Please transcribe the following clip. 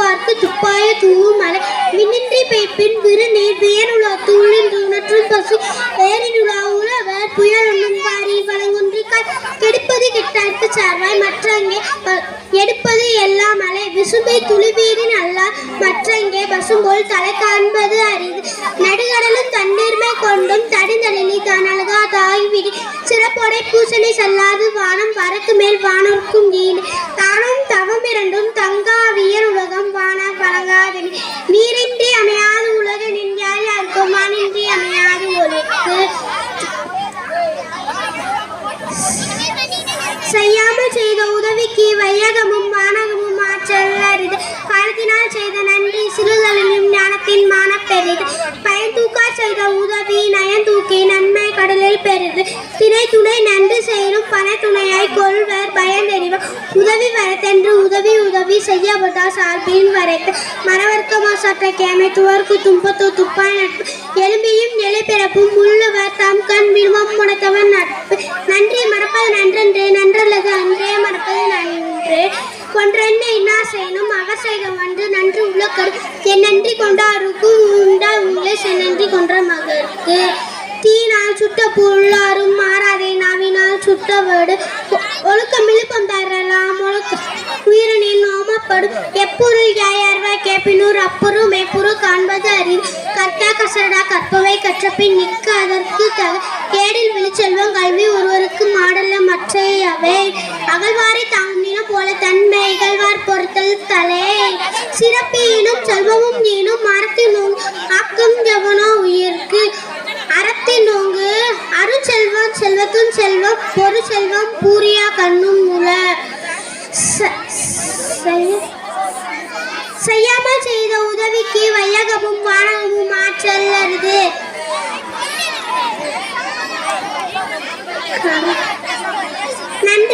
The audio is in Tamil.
பார்த்து துப்பாய தூவும் மலை. மின்னின்றி பெய்ப்பின் விரு நீர் வியனுலா தூளின் தூணற்றும் பசு. வேரினுலா உழவர் புயல் ஒன்றும் பாரி வழங்குன்றிக்காய். கெடுப்பது கெட்டார்க்கு சார்வாய் மற்றங்கே எடுப்பது எல்லாம் மலை. விசும்பை துளிவீரின் அல்லா மற்றங்கே பசும்போல் தலை காண்பது அரிது. நடுகடலும் தண்ணீர்மை கொண்டும் தடிந்தடலி தான் அழகா தாய் விடி சிறப்போடை பூசணி செல்லாது வானம் வரக்கு மேல் வானோர்க்கும் ஈடு. தானும் தவம் இரண்டும் தங்காவியர் உலகம் ஆற்றல் செய்த நன்றி சிறுதலிலும் ஞானத்தின் மான பெரிது. பயன் தூக்கா செய்த உதவி நயன் தூக்கி நன்மை கடலில் பெரிது. திணை துணை நன்றி செய்யும் பண துணையாய் கொள்வர் பயந்தெறிவர் உதவி வரத்தென்று உதவி உதவி செய்யப்பட்டா சார்பின் வரைத்து. மரவர்க்கமா சற்ற கேமை துவர்க்கு தும்பத்து துப்பாய் நட்பு. எலும்பியும் நிலை பிறப்பும் உள்ளவர் தம் கண் விரும்பம் முனைத்தவன் நட்பு. மக்கள் என்னன்றி என் நன்றி உண்டா உங்களை சென்னன்றி கொன்ற மகற்கு தீனால் சுட்ட புல்லாரும் மாறாதே நாவினால் சுட்டவடு ஒழுக்கம் விழுப்பம் தரலாம் ஒழுக்கம் உயிரினில் நோமப்படும். எப்பொருள் யாயார்வா கேப்பினூர் அப்புறம் மெய்ப்பொருள் காண்பது அறிவு. கற்கா கசடா கற்பவை கற்றப்பின் நிற்க அதற்கு த கேடில் விழிச்செல்வம் கல்வி ஒருவருக்கு மாடல்ல மற்றையவை அகழ்வாரை தாங்கின போல தன்மை இகழ்வார் பொறுத்தல் தலை செல்வமும் நீனும் நோங்கு ஆக்கம் எவனோ உயிர்க்கு. அறத்தின் நோங்கு அருச்செல்வம் செல்வத்தும் செல்வம் பொரு செல்வம் பூரியா கண்ணும் முல. செய்யாமல் செய்த உதவிக்கு வையகமும் வானகமும் ஆற்றல் அருது. நன்றி.